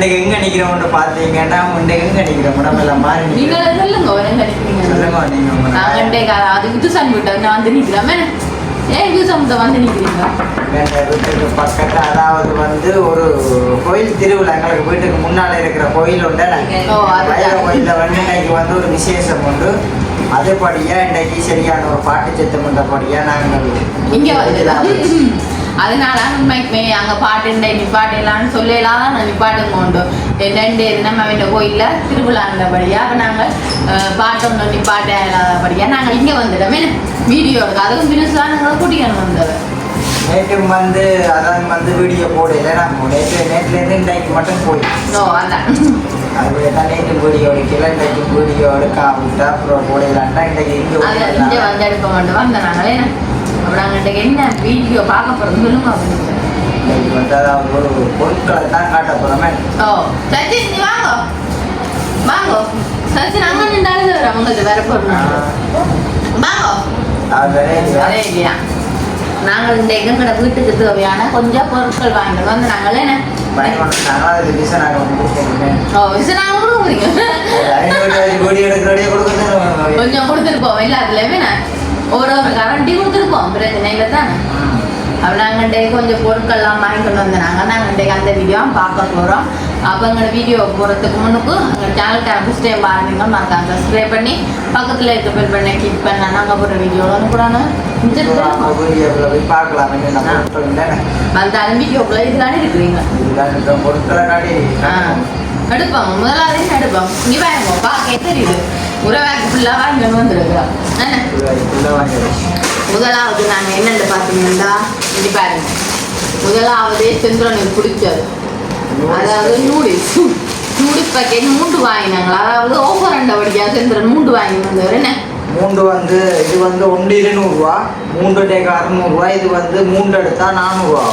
இன்னைக்கு எங்க நிக்கிறோம்னு பார்த்தீங்கன்னா இன்னைக்கு எங்க நிக்கிறோம்? உடம்பு எல்லாம் மாறி நீங்க. சொல்லுங்க ஒரு நினைக்கிறீங்க சொல்லுங்க நீங்க நாங்க அது வித்துசன் விட்டு நான் வந்து நிக்கிறோமே. ஏன் வித்துசன் வந்து நிக்கிறீங்க? வீட்டுக்கு பக்கத்துல அதாவது வந்து ஒரு கோயில் திருவிழா எங்களுக்கு வீட்டுக்கு முன்னால இருக்கிற கோயில் உண்டு. வயல கோயில்ல வந்து இன்னைக்கு வந்து ஒரு விசேஷம் உண்டு. அதுபடியா இன்னைக்கு சரியான ஒரு பாட்டு சித்தம் பண்றபடியா நாங்கள் இங்க வந்துதான் அதனால உண்மைக்குமே அங்க பாட்டு நிப்பாட்டலான்னு சொல்லலாம் நான் நிப்பாட்டும் கொண்டு ரெண்டு நம்ம இந்த கோயில்ல திருவிழாண்டபடியா அப்ப நாங்க அஹ், பாட்டு ஒன்று நிப்பாட்ட இல்லாதபடியா நாங்கள் இங்க வந்துட்டோமே. வீடியோ அதுவும் பிரிசா நாங்கள் கூட்டிக்கணும் வந்தது. நேற்று வந்து அதான் வந்து வீடியோ போடல. நம்ம நேற்று நேற்றுலேருந்து இன்றைக்கு மட்டும் போய். ஓ அதான். அதுபடி தான் நேற்று வீடியோ எடுக்கல இன்றைக்கு வீடியோ எடுக்காம விட்டா அப்புறம் போடலான்ட்டா இன்றைக்கு இங்கே வந்து எடுக்க மாட்டோம். வந்த நாங்களே இன்றைக்கு என்ன வீடியோ பார்க்க போறோம் சொல்லுங்க அப்படின்னு இன்னைக்கு வந்து அதாவது ஒரு பொருட்களை தான் காட்ட போகிறோமே ஓ சச்சின் நீ வாங்க. வாங்க. சச்சின் அங்க நின்றாலும் அவங்களுக்கு வேற பொருள் வாங்க. அது வேற இல்லையா? நாங்கள் இந்த எங்கட வீட்டுக்கு தேவையான கொஞ்சம் பொருட்கள் வாங்கிட்டு வந்து நாங்களே என்ன கொஞ்சம் கொடுத்துருப்போம் எல்லாத்துலேயுமே நான் ஒரு ஒரு கரண்டி கொடுத்துருப்போம் பிரச்சனையில தானே. இன்றைக்கு கொஞ்சம் பொருட்கள்லாம் வாங்கி கொண்டு வந்து நாங்கள் நாங்கள் இன்றைக்கு அந்த வீடியோ பார்க்க போகிறோம் அப்போ எங்களோட வீடியோ போகிறதுக்கு முன்னுக்கு எங்கள் சேனலுக்கு ஃபஸ்ட் டைம் பாருங்க. மறக்காம சப்ஸ்கிரைப் பண்ணி பக்கத்தில் இருக்க பெல் பண்ணி கிளிக் பண்ண நாங்கள் போகிற வீடியோ இல்லைன்னு வந்தாலும் வீடியோக்குள்ள இதுதானே இருக்கிறீங்க எடுப்போம் முதலாவது எடுப்போம் இங்கே பாருங்க பார்க்க தெரியுது. உறவாக்கு ஃபுல்லாக வாங்கி வந்துருக்குறோம் முதலாவது நாங்கள் என்னென்னு பார்த்தீங்கன்னா இங்கே பாருங்க. முதலாவது செந்திரனுக்கு பிடிச்சது அதாவது நூடுல்ஸ் நூடுல்ஸ் பாக்கெட் மூன்று வாங்கினாங்களா அதாவது ஓஃபர் அண்டபடியா செந்திரன் மூன்று வாங்கி வந்தவர் என்ன? மூன்று வந்து இது வந்து ஒன்று இருநூறுவா மூன்று டேக்கு அறுநூறுவா இது வந்து மூன்று எடுத்தா நானூறுவா.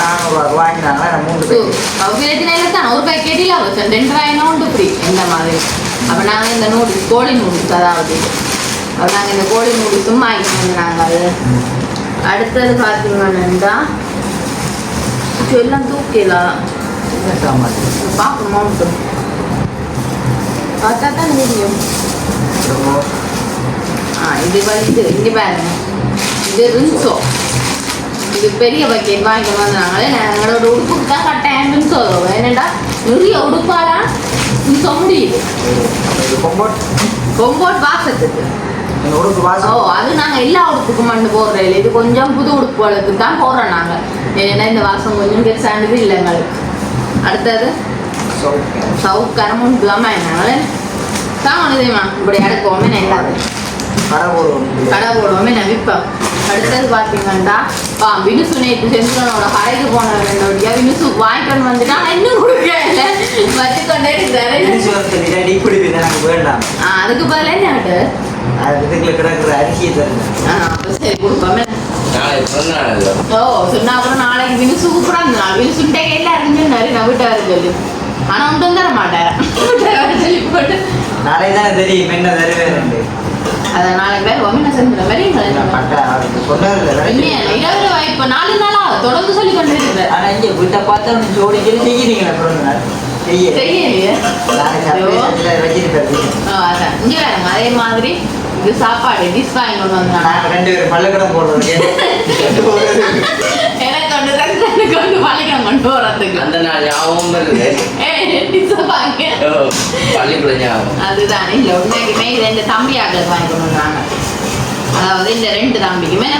நானூறுவா வாங்கினாங்களா மூன்று பேக்கெட். ஒரு பேக்கெட்டில் ரெண்டு ரூபாய் உண்டு ஃப்ரீ இந்த மாதிரி. அப்போ நாங்கள் இந்த நூடுல்ஸ் கோழி நூடுல்ஸ் அதாவது. அப்போ நாங்கள் இந்த கோழி நூடுல்ஸும் வாங்கிட்டு வந்தாங்க அது அடுத்தது பார்த்தீங்கன்னா எல்லாம் தூக்கலாம் பார்க்கணுமா மட்டும்? பார்த்தா தான் தெரியும். ஆ இது வந்து இங்கே பாருங்க. இது ரின்சோ. இது பெரிய பக்கெட் வாங்கிட்டு வந்தாங்களே நான் எங்களோட உடுப்புக்கு தான் கரெக்டாக ரின்சோ என்னடா நிறைய உடுப்பாலாம் இது கொம்போட். வாசத்துக்கு ஓ அது நாங்கள் எல்லா உடுப்புக்கும் மண்ணு போடுறோம் இல்லை. இது கொஞ்சம் புது உடுப்புகளுக்கு தான் போடுறோம் நாங்கள் ஏன்னா இந்த வாசம் கொஞ்சம் பெருசானது இல்லை எங்களுக்கு. அடுத்தது? சவுக்காரம் உண்டுலாமா என்னால சாமான் தெரியுமா இப்படி அடக்குவோமே நான் போடுவோம். கடை போடுவோமே நான் விற்பேன் அடுத்தது பார்த்தீங்கன்னா வினுசு நேற்று செஞ்சனோட கடைக்கு போன ரெண்டோடியா வினுசு வாங்கிட்டு வந்துட்டா இன்னும் கொடுக்கல. இப்படி எனக்கு வேண்டாம். ஆ, அதுக்கு பதிலாக என்ன அது இதுக்குள்ள கிடக்குற அரிசியை அப்போ சரி கொடுப்போமே. ஓ சொன்னா அப்புறம் நாளைக்கு வினுசு கூப்பிட அந்த நாள் வினுசுட்டே எல்லாருக்கும் சொன்னாரு நான் வீட்டாரு சொல்லி. ஆனா ஒன்றும் தர மாட்டேன் சொல்லி போட்டு. நாளை தானே தெரியும் என்ன தருவேன் அதை நாளைக்கு பேர் ஒமின செஞ்சுற மாதிரி இரவு இப்ப நாலு நாளா தொடர்ந்து சொல்லி கொண்டு இருக்கிறேன் ஆனா இங்க வீட்டை பார்த்தா ஜோடி சொல்லி செய்கிறீங்களா பிறந்த நாள். அதே மாதிரி இது சாப்பாடு டிஷ் வாங்கி கொண்டு வந்தாங்க ரெண்டு பேரும் பள்ளிக்கூடம் போடுறோம் எனக்கு ரெண்டு கொண்டு பள்ளிக்கூடம் கொண்டு போறதுக்கு அந்த நாள் ஞாபகம் பள்ளிக்கூடம் ஞாபகம். அதுதான் இல்லை உண்மைக்குமே ரெண்டு தம்பி ஆக்கள் வாங்கி கொண்டு அதாவது இந்த ரெண்டு தம்பிக்குமே.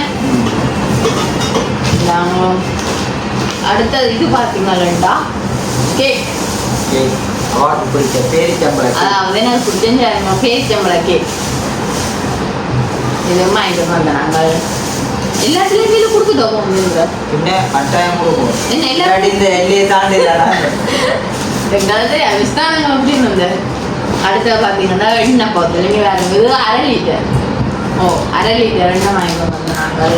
அடுத்தது இது பார்த்தீங்கன்னா கேக். அவாக்கு பிடிச்ச பேரிச்சம்பளம் அதாவது எனக்கு பிடிச்ச பேரிச்சம்பள கேக். இது வாங்கிட்டு வந்தோம் நாங்கள் எல்லாத்துலேயும் கீழே கொடுத்துட்டோம் பின்ன கட்டாயம் கொடுக்கும் என்ன எல்லா- இந்த எல்லையை தாண்டி எங்காவது அவிஸ்தானங்கள் அப்படின்னு வந்து அடுத்தது பார்த்தீங்கன்னா எண்ணெய் போத்தல் இங்கே வேறு இது அரை லிட்டர் ஓ அரை லிட்டர் எண்ணெய் வாங்கிட்டு வந்தோம் நாங்கள்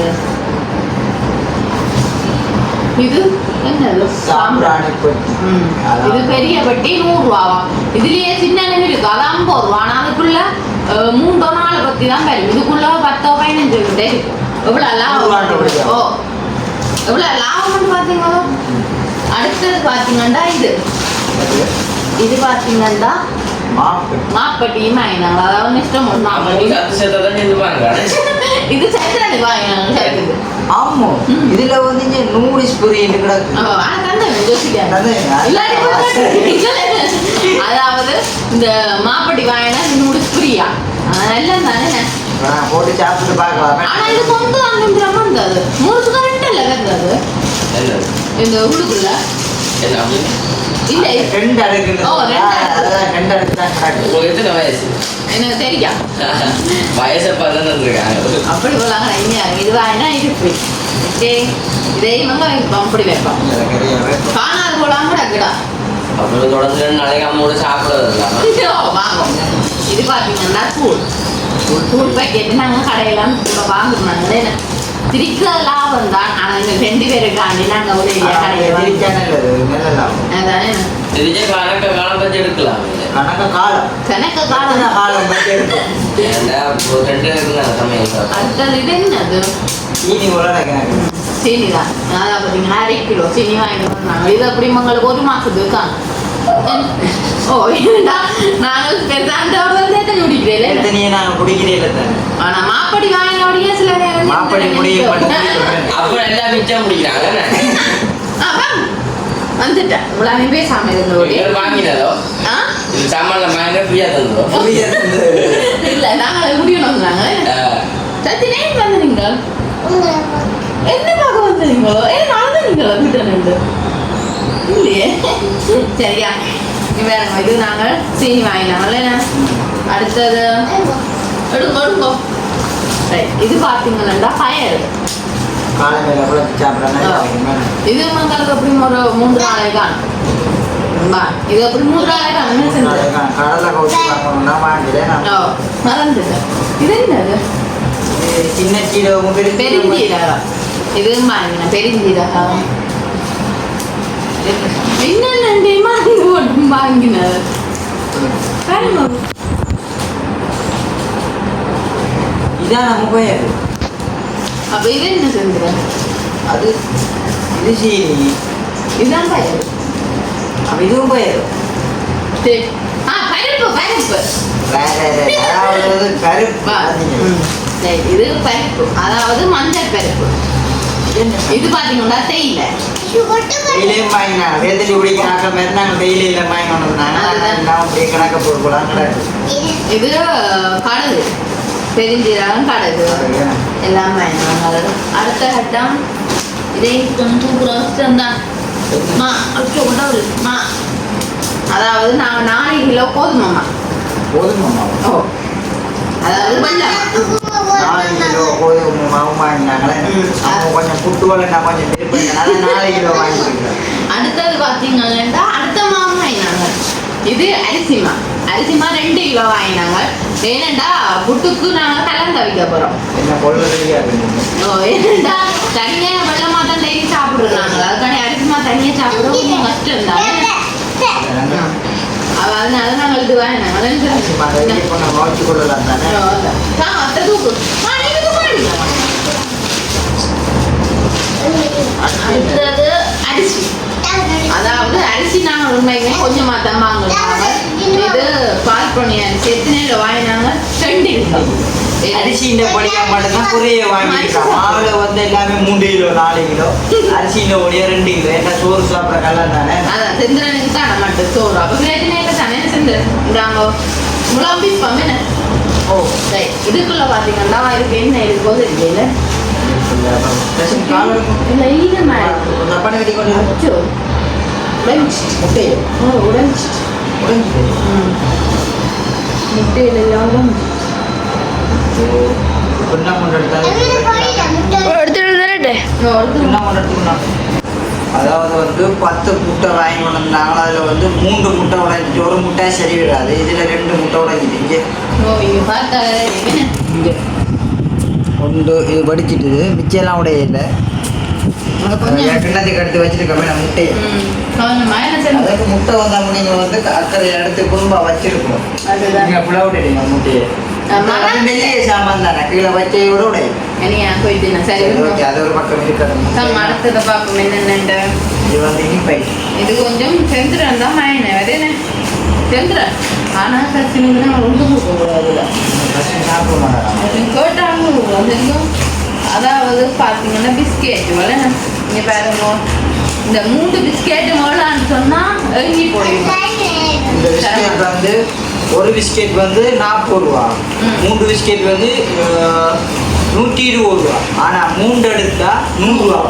இது என்னது சாம்பிராணி பொட்டி ம். இது பெரிய பெட்டி நூறு ரூபாவா இதுலயே சின்ன இருக்கு அது ஐம்பது ரூபா அதுக்குள்ள அஹ், மூன்றோ நாலு பத்தி தான் வரும் இதுக்குள்ள பத்தோ பதினஞ்சு கிட்டே இருக்கும் ஆண்டு லாபம்? ஓ எவ்வளவு லாபம்னு பாத்தீங்களா அடுத்தது பாத்தீங்கன்னா இது. இது பாத்தீங்கன்னா மாப்பு மாப்பட்டியும் வாங்கினாங்க. அதாவது இஷ்டம் இது சைத்ராணி வாங்கினாங்க ஆமா. இதுல வந்து நூறு போய் அதாவது இந்த மாப்பட்டி வாங்கினா நூறு ஃப்ரீயா எல்லாம் தானே. போட்டு சாப்பிட்டு பார்க்கலாம். ஆனா இது கொண்டு அனுப்புறாம இருந்தது முழுசுக்கு ரெண்டு இல்லை இருந்தது என்னது இந்த என்ன அப்படின்னு இல்ல? ரெண்டு அடுக்கு ஓ, ரெண்டு அடுக்கு. தான் கிடக்கு உங்களுக்கு எத்தனை வயசு? எனக்கு தெரியா. வயசை பார்த்து இருக்காங்க அப்படி போலாங்க இனியா. இது வாங்கினா இது ஃப்ரீ ஓகே இதே இவங்க அப்படி வைப்போம் காணாது போலாம் கூட கிடா அப்புறம் தொடர்ந்து ரெண்டு நாளைக்கு அம்மோட சாப்பிட இல்லாம வாங்கும் இது பார்த்தீங்கன்னா தூள் தூள் பாக்கெட் நாங்கள் கடையெல்லாம் கூட வாங்குறாங்க திரிக்க லாபம் தான் ஆனால் இந்த ரெண்டு பேருக்காண்டி நாங்கள் ஒரு கடையில் கணக்க காலம் பற்றி எடுக்கலாம். கணக்க காலம் கணக்கு காலம் காலம் பற்றி இப்போ ரெண்டு சமையல் அடுத்தது இது என்னது சீனி உலக சீனி தான் அரை கிலோ சீனி வாங்கிட்டு வந்தாங்க இது அப்படி உங்களுக்கு ஒரு மாசத்துக்கு தான் ஓ ஏண்டா? நாங்கள் பெருசாண்ட ஒரு வந்து எத்தனை குடிக்கிறேன் எத்தனையே நாங்கள் குடிக்கிறே இல்லை தானே ஆனா மாப்படி வாங்கின அப்படியே சில நேரம் மாப்படி முடிய அப்புறம் எல்லாம் மிச்சம் வாங்க. வந்துட்டேன். இவ்வளவு பேசாம இருந்தோடி இவர் வாங்கினதோ? ஆ? இந்த சாமான்ல வாங்கினா ஃப்ரீயா தந்துடும் இல்ல நாங்களே முடியணும் நாங்க சத்தி நேம் வந்து நீங்க என்ன பார்க்க வந்தீங்களோ ஏ நடந்து நீங்க வந்துட்டு இல்லையே சரியா வேற இது நாங்கள் சீனி வாங்கினாங்கல்ல? அடுத்தது எடுங்க எடுங்க இது பார்த்தீங்கன்னா சாப்பிட்றேன்னா இது மக்களுக்கு எப்படி ஒரு மூன்று நாளைக்கு காணும் இது எப்படி மூன்று நாளைக்கு ஓ மறந்துட்டேன் இது என்னது சின்ன சீரகம் பெரிய பெருஞ்சீரகம் இது வாங்கினேன் பெருஞ்சீரகம் என்னென்ன மாதிரி போட்டு வாங்கினது இதான் போயாது அப்ப இது என்ன செஞ்சுற அது இது சீனி இதுதான் பயிர் அப்ப இதுவும் போயாது சரி ஆ பருப்பு பருப்பு அதாவது கருப்பு வா. ம். சரி, இது பருப்பு அதாவது மஞ்சள் பருப்பு இது பாத்தீங்கன்னா தேயிலை டெய்லியும் வாங்கினா வேதலி குடிக்கிறாங்க மாதிரி நாங்கள் டெய்லியில். நான் அப்படியே கணக்க போட்டுக்கலாம் கிடக்கு இது கடுகு. பெருஞ்சீரகம் கடுகு. எல்லாம் வாங்கினாங்க அடுத்த கட்டம். இதே தூக்குறோம் தான் மா கொண்டவர் மா. அதாவது நாங்கள் நாலு கிலோ கோதுமைமா போதுமாம்மா ஓ. அதாவது வெள்ளம் நாலு கிலோ கோதுமை மாவு வாங்கினாங்களே. அவங்க கொஞ்சம் புட்டு வலை நான் கொஞ்சம் விருப்பம் நாலு கிலோ வாங்கிக்கிறேன் அடுத்தது பார்த்தீங்கன்னா அடுத்த மாவு வாங்கினாங்க. இது அரிசிமா? அரிசிமா ரெண்டு கிலோ வாங்கினாங்க. ஏனண்டா புட்டுக்கு நாங்கள் கலந்து வைக்க போகிறோம் என்ன கொள்வதையா இருந்தீங்க ஓ ஏனண்டா தனியாக வெள்ளமாக தான் டெய்லி சாப்பிடுறாங்க. அதுக்காண்டி அரிசிமா தனியாக சாப்பிட கொஞ்சம் கஷ்டம் தான். அதனால நாங்கள் இது வாங்கினாங்க அத்தை தூக்கு அடுத்தது அரிசி அதாவது அரிசி நாங்கள் உண்மையுமே கொஞ்சமாக தான் இது பால் பண்ணி அரிசி எத்தனை வாங்கினாங்க ரெண்டு கிலோ அரிசி இந்த பொடியா மட்டும்தான் குறைய வாங்கிக்கலாம் மாவுல வந்து எல்லாமே மூன்று கிலோ நாலு கிலோ. அரிசி இந்த பொடியா ரெண்டு கிலோ. என்ன சோறு சாப்பிட்ற கல்லாம் தானே? அதான் செந்திரனுக்கு தானே மட்டும் சோறு. அப்போ பிரச்சனையில் தானே செந்திரன் இந்தாங்க முழம்பி பம்மின ஓ. சரி இதுக்குள்ள பார்த்தீங்கன்னா இதுக்கு என்ன இருக்கோ? தெரியல இல்லை கட்டி கொண்டு. அச்சோ. ம். முட்டையில் எல்லாம் அதாவது வந்து பத்து முட்டை வாங்கி கொண்டு வந்தாங்க அதில் வந்து மூன்று முட்டை உடைஞ்சிச்சு. ஒரு முட்டை சரி விடாது இதில் ரெண்டு முட்டை உடைஞ்சிட்டு இங்கே. இங்க ஒன்று இது வடிச்சிட்டுது மிச்சம்லாம் உடையல. கொஞ்சம் கிண்ணத்துக்கு எடுத்து வச்சிருக்கோமே முட்டையை? அதுக்கு முட்டை வந்தாம நீங்க வந்து அக்கறை எடுத்து குடும்பா வச்சிருக்கோம் அதுதான். நீங்க புல விட்டுட்டீங்க முட்டையை. இருக்கட்டும் நம்ம அடுத்ததை பார்ப்போம் என்னென்னு இது வந்து இனிப்பை இது கொஞ்சம் செந்துரன் தான் மாயின வரேனே செந்துரன் ஆனால் கசினுக்கு நம்ம ரொம்ப மாட்டாங்க கேட்டாங்க வந்துருக்கும் அதாவது பார்த்தீங்கன்னா பிஸ்கெட் வலை இங்கே பாருங்க இந்த மூன்று பிஸ்கெட் முதலான்னு சொன்னால் பிஸ்கெட் வந்து ஒரு பிஸ்கெட் வந்து நாற்பது ரூபா. மூன்று பிஸ்கெட் வந்து நூற்றி இருபது ரூபா. ஆனால் மூன்று எடுத்தா நூறுரூவா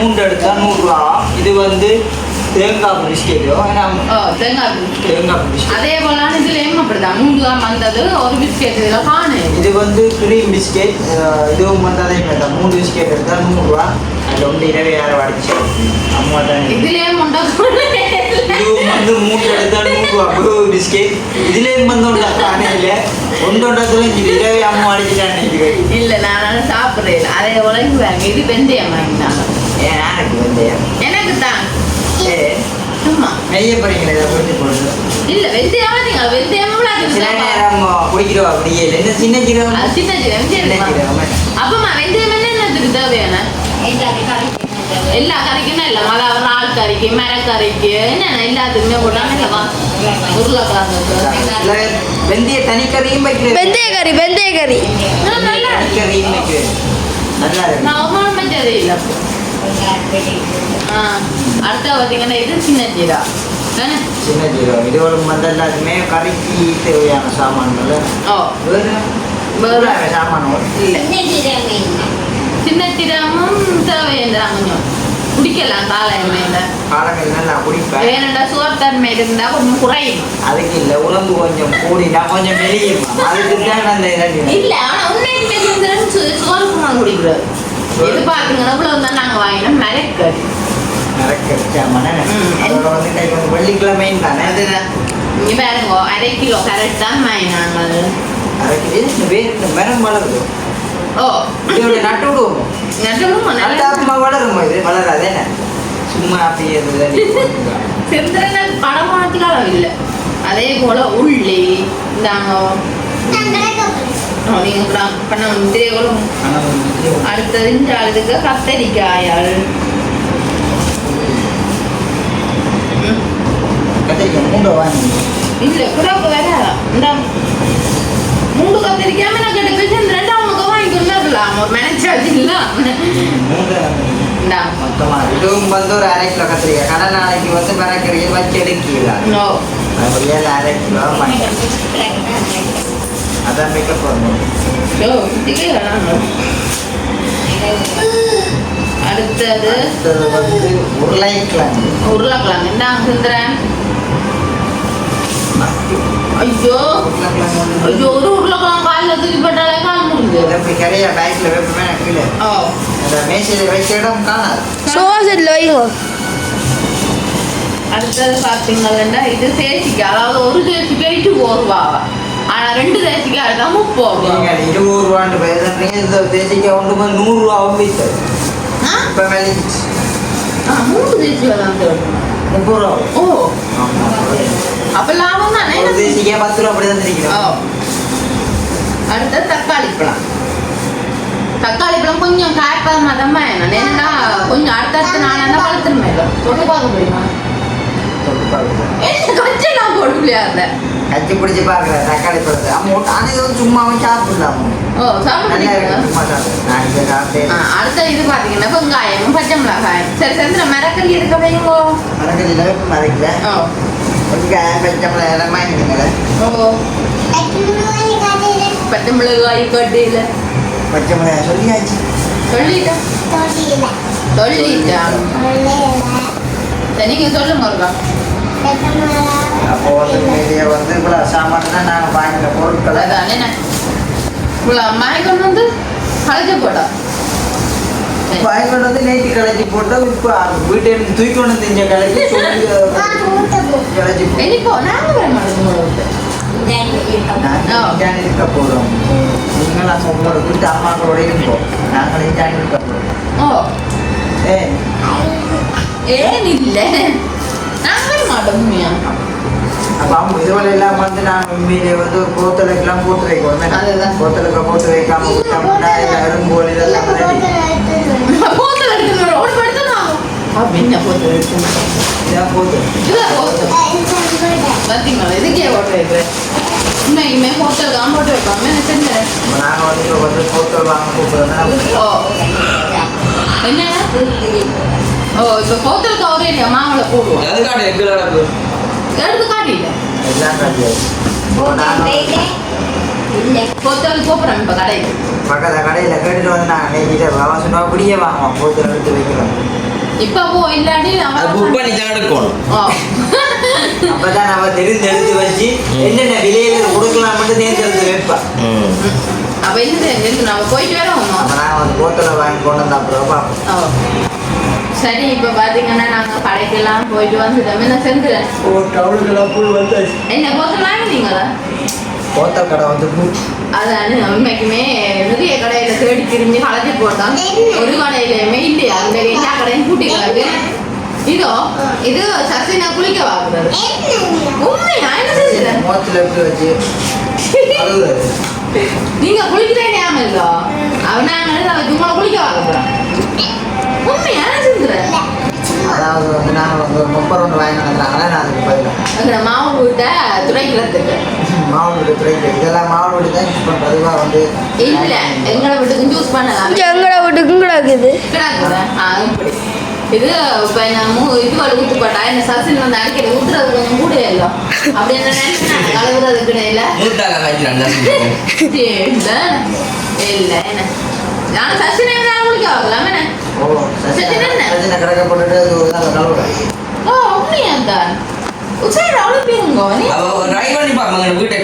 மூன்று எடுத்தா நூறுரூவா இது வந்து தேங்காய் பிஸ்கெட்டு தேங்காய். தேங்காய் பிஸ்கெட். அதே போல இதுலேயும் அப்படிதான். மூன்று தான் வந்தது ஒரு பிஸ்கெட் இதில் காணும் இது வந்து க்ரீம் பிஸ்கெட் இதுவும் வந்து அதே மாதிரி தான். மூணு பிஸ்கெட் எடுத்தால் நூறுரூவா அதில் வந்து இரவே யாரை அடிச்சு அம்மா தான் இதுலேயும் உண்டா? வந்து மூணு எடுத்தால் நூறுரூவா ப்ளூ பிஸ்கெட் இதுலேயும் வந்து ஒன்றா காணையில். ஒன்று ஒன்றத்துல இது இரவே அம்மா நினைக்கிறேன். இல்லை நான் சாப்பிட்றேன். அதே உலகி வாங்க. இது வெந்தயம் வாங்கினாங்க ஏன் எனக்கு தான். நெய்ய போறீங்களே இதை புரிஞ்சு போடுறது இல்ல வெந்தயமா நீங்க வெந்தயமா சில நேரம் குடிக்கிறோம் அப்படியே என்ன சின்ன ஜீரகம் சின்ன. ஜீரகம் அப்பமா வெந்தயம் என்ன என்னத்துக்கு தேவையான? எல்லா கறிக்குமே இல்ல அதாவது ஆள் கறிக்கு மரக்கறிக்கு என்னென்ன எல்லாத்துக்குமே போட்டாங்க இல்லவா உருளைக்கிழங்கு வெந்தய தனிக்கறியும் வைக்கிறேன் நல்லா இருக்கு. தனிக்கறியும் வைக்கிறேன் நல்லா இருக்கு நான் ஒவ்வொரு மஞ்சள் இல்லை ஆ அடுத்த பார்த்தீங்கன்னா இது சின்ன ஜீரா சின்ன ஜீரகம் இது ஒரு வந்து எல்லாத்துமே கறிக்கு தேவையான சாமான்கள் வேறு வேறு சாமான் இல்லை தேவையேந்திரம் கொஞ்சம் குடிக்கலாம் காலையில் காலங்கள் நல்லா குடிப்பேன். வேணுண்டா சுவர்த்தன்மை இருந்தா கொஞ்சம் குறையும். அதுக்கு இல்லை உடம்பு கொஞ்சம் கூடினா கொஞ்சம் மெலியும். அதுக்கு தான் அந்த இல்ல ஆனா உண்மைக்குமே சுதந்திரன் சு- சோறு குமார் குடிக்கிறாரு இது பாத்தீங்கன்னா இவ்வளவு தான் நாங்க வாங்கினோம் மரக்கறி நடக்காம ம். அதோட வந்து இன்னைக்கு வந்து வெள்ளிக்கிழமையும் தானே. அதுதான் இங்க பாருங்க அரை கிலோ கரெக்ட் தான் வாங்கினாங்க. அதுக்கு இந்த வேறு மரம் வளருது. ஓ. இதோட நட்டு விடுவோம்? நட்டாப்புமா வளருமா இது? வளராது சும்மா அப்படியே செந்திரன் படம் மாத்திக்காலம் இல்லை. அதே போல உள்ளி இந்தாங்க. நீங்க கூட பண்ண இதே போல அடுத்தது அழுதுக்கு கத்தரிக்காயால். இல்ல குறாப்பு வேற. இந்த மூணு கத்திரிக்காம நான் கெடுக்க செந்திரன் அவனுக்கு இல்ல. இந்தா. மொத்தமாக இதுவும் வந்து ஒரு அரை கிலோ கத்திரிக்காய். கடை நாளைக்கு வந்து மரக்கறியை வச்சு அது ஏழு அரை கிலோ அதான் மிக்க போடணும் ஸோ இதுக்கு வேணாம் அடுத்தது. அடுத்தது வந்து உருளைக்கிழங்கு. உருளைக்கிழங்கு. இந்தாங்க செந்திரன். ஐயோ. ஐயோ ஒரு உருளைக்கிழங்கு காலில் தூக்கி போட்டாலே கால் முடிஞ்சு கரையா பேக்கில் வைப்போமே கீழே. ஓ அந்த மேசையில் வைக்க இடம் காணாது. சோஃபா செட்டில் வைங்க அடுத்தது பார்த்தீங்கன்னா இது தேசிக்காய் அதாவது ஒரு தேசிக்காய் இது ஒரு ரூபாவா ஆனா ரெண்டு தேசிக்காய் தான் முப்பது ரூபா. இருபது ரூபான்னு பேசுறீங்க இந்த தேசிக்காய் ஒன்று போய் நூறுரூவாவும் விற்று ஆ? இப்போ ஆ, மூணு தேவை. முப்பது ரூபா. ஓ. அப்ப லாபம் தேசிக்காய் பத்து ரூபா அப்படி தெரியும் அடுத்தது தக்காளி பழம் தக்காளி பழம் கொஞ்சம் காய்ப்பதமாக தான் வேணும் ஏன்னா கொஞ்சம் அடுத்தடுத்து நாளாக தான் வளர்த்துருமே தொட்டு பார்க்க முடியுமா நான் போட முடியாது கச்சி பிடிச்சி பார்க்குறேன் தக்காளி பழத்தை அம்மா ஆனால் இது சும்மாவும் சாப்பிடலாம் ஓ சாப்பிட நல்லா இருக்கு முடியுமா சும்மா சாப்பிடு நான் இங்கே சாப்பிட்டேன் ஆ, அடுத்த இது பாத்தீங்கன்னா வெங்காயம் பச்சை மிளகாய் சரி சந்திர மரக்கறி இருக்க வைங்கோ மறக்கறி லெவலுக்கு மறைக்கல ஓ வெங்காயம் பச்சை மிளகாய் எல்லாம் வாங்கிடுங்களே ஓ பச்சை மிளகாய் கட்டியில பச்சை மிளகாய் சொல்லியாச்சு சொல்லிட்டேன் சொல்லிட்டேன் சரி நீங்க சொல்லுங்க ஒருக்கா அப்போ வந்து மீதியை வந்து இவ்வளோ சாமான் தான் நாங்கள் வாங்கின பொருட்களை அதான் என்ன இவ்வளோ மாய்க்கொண்டு வந்து களைச்ச போட்டா சரி. வாங்கிட்டு வந்து நைட்டு களைச்சி போட்டோம் இப்போ வீட்டில் தூக்கி கொண்டு நாங்க வர மாட்டோம் நாங்கள் இருக்க போகிறோம் நீங்கள் நீங்கள் நம்ம உங்களோட வீட்டு அம்மாக்களோட இருப்போம் நாங்களே ஜாயின் இருக்கோம் ஓ. ஏ. ஏன் இல்லை நாங்கள் மாட்டோம் அப்போ அவங்க இதுவரை எல்லாம் வந்து நான் உண்மையிலே வந்து ஒரு கோத்தலுக்கெல்லாம் போட்டு வைக்கணும். கோத்தலுக்கு போட்டு வைக்காம விட்டோம்னா இந்த அரும்போல் இதெல்லாம் போத்தல் எடுக்கணும் ஓடி படுத்தணும் அப்படின்னு போத்தல் எடுக்கணும் இதான் போட்டு. இதான் போத்தல் பார்த்தீங்களா இதுக்கே ஓட்ட வைக்கிறேன் உண்மைக்குமே போத்தல் தான் போட்டு வைப்பாங்க என்ன செஞ்சேன் இப்போ நாங்கள் வந்து இப்போ வந்து கோத்தல் வாங்க கூப்பிடுறோம்னா ஓ. என்ன? ஓ இப்போ போத்தலுக்கு அவரே இல்லையா? மாமலை போடுவோம். நடக்கு எடுத்து காட்டில எல்லாம் கிடையாது நாங்கள் போத்தல் கூப்பிட்றேன் இப்போ கடைக்கு. பக்கத்தில் கடையில் கேட்டுட்டு வந்து நாங்கள் நேற்றிட்டு அவன் சொன்னா அப்படியே வாங்குவோம் கோத்தல் எடுத்து வைக்கிறோம். இப்போ போ இல்லாட்டி அது புக் பண்ணி தான் எடுக்கணும் ஓ. அப்பதான் நம்ம தெரிந்து எடுத்து வச்சு என்னென்ன விலையில கொடுக்கலாம் மட்டும் தேர்ந்தெடுத்து வைப்பேன் அப்போ என்ன இருந்து நம்ம போயிட்டு வரோம் நாங்கள் வந்து கோத்தலை வாங்கி கொண்டு வந்த அப்புறம் பார்ப்போம் ஓ. சரி இப்போ பார்த்தீங்கன்னா நாங்கள் கடைக்கெல்லாம் போயிட்டு வந்துட்டோம். என்ன செஞ்சுறேன் ஒரு டவுனுக்கெல்லாம் போய் வந்தாச்சு. என்ன போத்தல் வாங்கினீங்களா? கோத்தல் கடை வந்து அதான் உண்மைக்குமே நிறைய கடையில தேடி திரும்பி கலத்தி போட்டான் ஒரு கடையிலுமே இல்லையா அந்த எல்லா கடையும் பூட்டி கிடக்கு. இதோ இது சசினா குளிக்க வாங்குறது. உண்மையா என்ன செஞ்சுறேன் முகத்துல எப்படி வச்சு. நீங்க குளிக்கிறே ஞாபகம் இல்லோ அவன் நாங்கள் அதை உங்களை குளிக்க வாங்குறோம் உண்மையா என்ன செஞ்சுறேன் அதாவது வந்து நாங்கள் வந்து ஒரு முப்பது ஒன்று வாங்கி வந்துட்டாங்களே நான் அதுக்கு பதிலாக அந்த மாவு வீட்டை துடைக்கிறதுக்கு மாவு வீடு துறைக்கு இதெல்லாம் மாவு வீடு தான் யூஸ் வந்து இல்ல எங்களை வீட்டுக்கு ஜூஸ் பண்ணலாம் எங்கட வீட்டுக்கும் கிடக்குது. இது இப்ப நான் மூ- இது வரை ஊத்து போட்டா என்ன சசின் வந்து அடிக்கடி ஊத்துறது கொஞ்சம் கூட இல்லை. அப்படி என்ன நினைச்சேன் மூட்டாக வைக்கிறேன் இல்ல. இல்ல. என்ன? நான் சசினை நான் குளிக்க வாங்கலாம் என்ன? கிடக்க போட்டுட்டு ஓ அப்படியா தான் சரி அவ்வளோ பேருங்க நீ அவ ட்ரை பண்ணி பாருங்க வீட்டை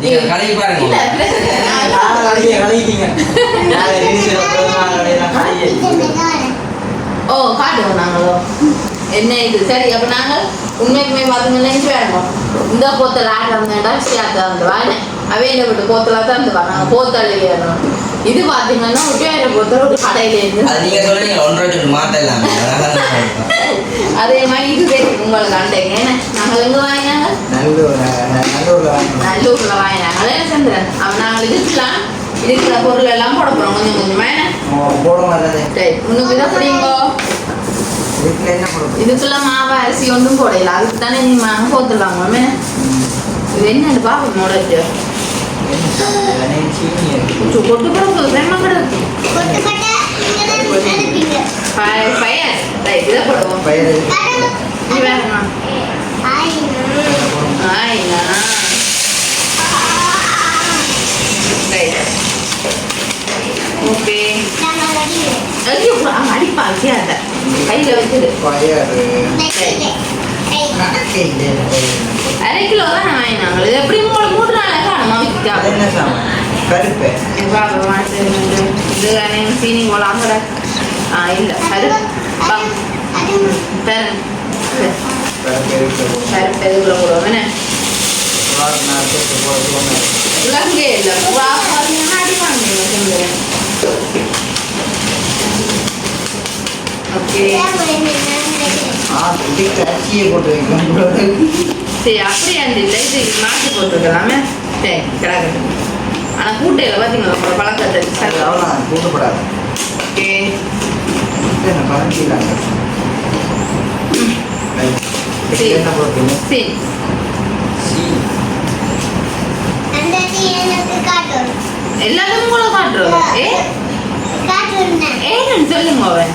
நீங்க இல்ல பாருங்க ஓ காட்டுவோம் நாங்களோ என்ன இது சரி அப்போ நாங்கள் உண்மைக்குமே பார்த்தீங்கன்னா வேணும் இந்த போத்தல் ஆட் வந்தேன்டா சேர்த்து வந்து வாங்க அவையில விட்டு போத்தலாக தான் இருந்து போத்தல் வேணும் இது பார்த்தீங்கன்னா ஒட்டியாயிரம் போத்தல் ஒரு கடையில இருந்து. அது நீங்க சொல்றீங்க ஒன்றரை சொல்லி மாத்த இல்லாம அதே மாதிரி இது தெரியும் உங்களுக்கு அண்டைங்க நாங்கள் எங்கே வாங்கினாங்க? நல்லூர் நல்லூரில் வாங்கினாங்க. என்ன செஞ்சுறேன் அவன் நாங்கள் இதுக்கெல்லாம் இருக்கிற பொருள் எல்லாம் போட போகிறோம் கொஞ்சம் கொஞ்சமா உனக்கு இதை போடும் இதுக்குள்ள மாவு அரிசி ஒன்றும் போடையில அதுக்கு தானே நீ மாங்க போத்துடலாம் மேமே இது என்னன்னு பாப்போம் முளைச்சு ஓகே. ஐயோ அடிப்பா சேத கையில் வச்சுது அரை கிலோ தான் வாங்கினாங்க இது எப்படி மூணு மூணு நாள் காணுமா அது விற்காது என்ன சாமான் கருப்பு இது எனக்கு சீனி போலாம் கூட ஆ இல்லை கருப்பு இருக்கு பேர் எதுக்குள்ள போடுவோம் என்ன உலகே இல்லை ஓகே சரி அப்படியே அந்த இல்லை இது மாற்றி போட்டுருக்கலாமே சரி கிடக்கட்டும் ஆனால் கூட்டையில் பார்த்தீங்களா உங்களோட பழக்கத்தை சரி அவ்வளோ கூட்டப்படாது ஓகே. என்ன பழக்கிடலாங்க சரி. சரி. சி. எல்லாரும் உங்களை காட்டுறோம் ஏ? ஏன்னு சொல்லுங்க அவன்.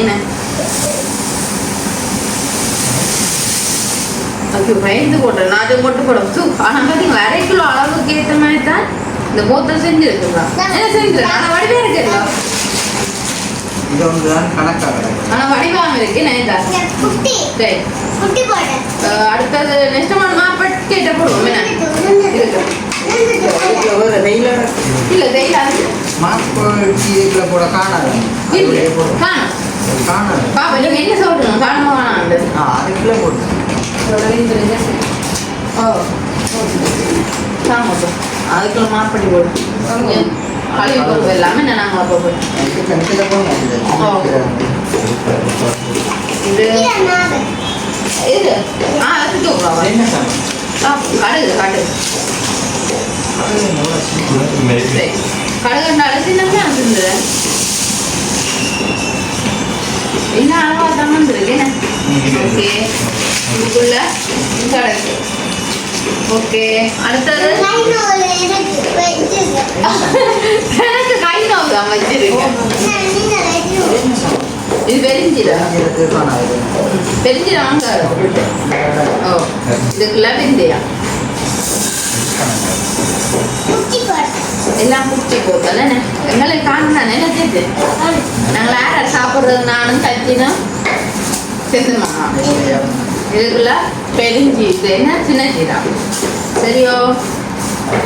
என்ன பயந்து போட்டேன் நான் அதை போட்டு போடும் ஆனால் பார்த்தீங்களா அரை கிலோ அளவுக்கு ஏற்ற மாதிரி தான் இந்த போத்தல் செஞ்சுருக்குங்களா செஞ்சுருக்கேன் ஆனால் இருக்குல்ல இது ஒன்று தான் கணக்காக ஆனால் வடிவாக இருக்கு நான் சரி. அஹ் அடுத்தது நெக்ஸ்ட் மந்த் மாப்பட் கேட்ட போடுவோம். என்ன? வேறு வெயிலாக இல்லை தெரியல மாப்பு இதுக்குள்ள கூட காணாது. காணும். காணும் பாப்பா நீங்க என்ன சொல்றீங்க? காணுமா வேணாண்டு ஆ அதுக்குள்ளே போட்டு ஓ அதுக்குள்ள கழுவி எல்லாமே நான் நாங்கள் போங்க இது இது. ஆ அது சாமி? கடுகு கடுகு. சரி. கடுகுனால சின்னமே வந்துருந்தது என்ன அளவா தான் வந்துருக்கு? ஓகே. இதுக்குள்ள கடுகு. ஓகே. அடுத்தது? எனக்கு கை நோவு தான் வச்சிருக்கேன் இது பெருஞ்சீரகம் எனக்கு காணும் இது பெருஞ்சீரகம் வாங்க. ஓ இதுக்குள்ள வெந்தயம் எல்லாம் குச்சி போட்டல எங்களுக்கு காணும்னா நினைச்சது நாங்கள் யார் சாப்பிட்றது நானும் சச்சினும் செத்துமாமா இதுக்குள்ள பெருஞ்சி என்ன சின்ன சீரகம் சரியோ?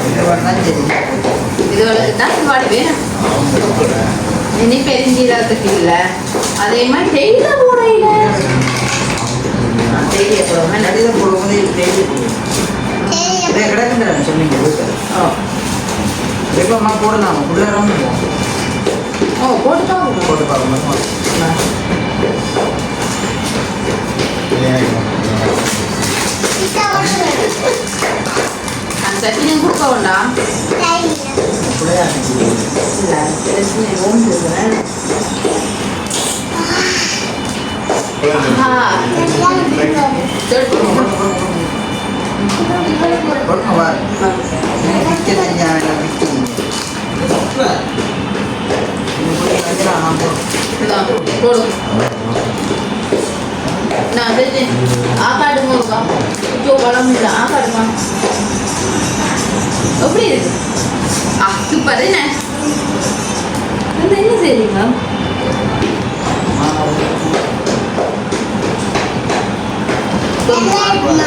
இது பண்ணால் சரி இதுகளுக்கு தான் வாடி இனி பெருஞ்சீரகத்துக்கு இல்லை. அதே மாதிரி டெய்ல போடையில டெய்லிய போடுவோம் கடிதம் போடும்போது டெய்லி கிடக்குன்றேன் சொன்னீங்க ஓ. எப்போம்மா போடலாம் உள்ளே ஓ போட்டு தான் போட்டு பார்க்கணும் விற்க தெரியாத விற்க நான் ஆக்காடுங்க இருக்கா ஐயோ பழம் இல்லை ஆக்காடுமா எப்படி இருக்கு? ஆ சூப்பர் என்ன இது என்ன செய்றீங்க சூப்பரா இருக்கு.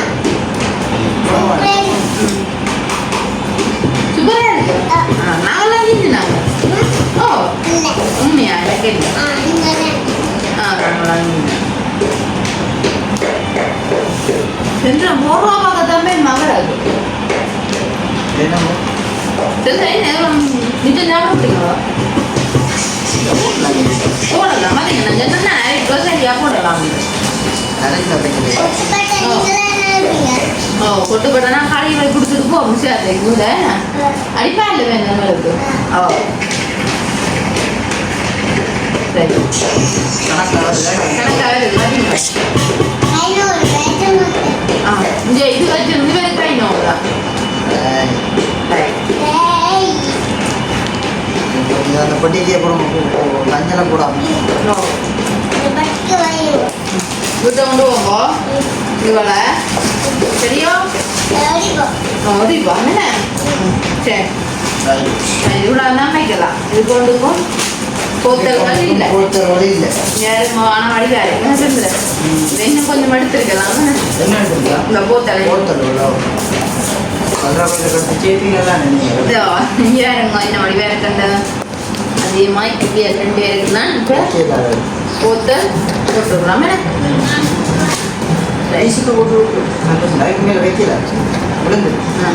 கொட்டு கொட்டனா காலை போய் கொடுத்துட்டு போ முடியாது கூட அடிப்பா இல்லை வேணும் எங்களுக்கு ஓ சரி கணக்காக கணக்காக ஓடிப்பா என்ன? சரி இவ்வளோ தான் வைக்கலாம் இது கொண்டுக்கும் போத்தல்கள் இல்லை. ஒருத்தர் வழி இல்லை. யாரும் ஆனால் வடிவாரு என்ன சொல்லுற இன்னும் கொஞ்சம் எடுத்துருக்கலாம். இந்த போத்தலை ஒருத்தர் உள்ள கல்றாப்பையில் கட்டு அதிகமாக இப்படி ரெண்டு பேருக்குன்னா இப்போ போத்தல் போட்டுக்கலாம் என்ன? ரைஸுக்கு போட்டு வைக்கல. விழுந்து. ஆ.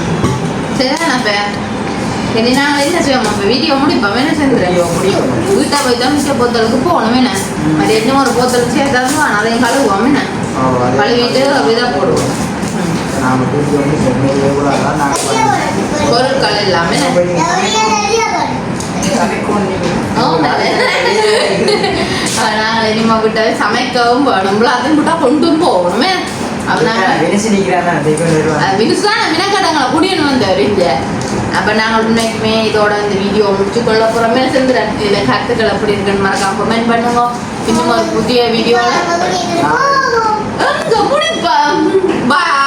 சரி நாங்கள் என்ன செய்வோம்? அப்போ வீடியோ முடிப்போம். என்ன செஞ்சுறேன் வீட்டை போய் தான் மிச்ச போத்தலுக்கு போகணும். என்ன? அது என்ன ஒரு போத்தல் சேர்த்தாலும் அதையும் கழுவுவோம். என்ன? கழுவிட்டு விதை போடுவோம். பொருட்கள் எல்லாமே நாங்கள் இனிமே விட்ட சமைக்கவும் போகணும்ல அதுவும் விட்டா கொண்டும் போகணுமே அப்ப நாங்கள் உண்மைக்குமே இதோட இந்த வீடியோ முடிச்சு கொள்ள போறோமே செஞ்சுறேன் இதுல கருத்துக்கள் எப்படி இருக்குன்னு மறக்காம கமெண்ட் பண்ணுங்க இன்னும் ஒரு புதிய வீடியோ பாய்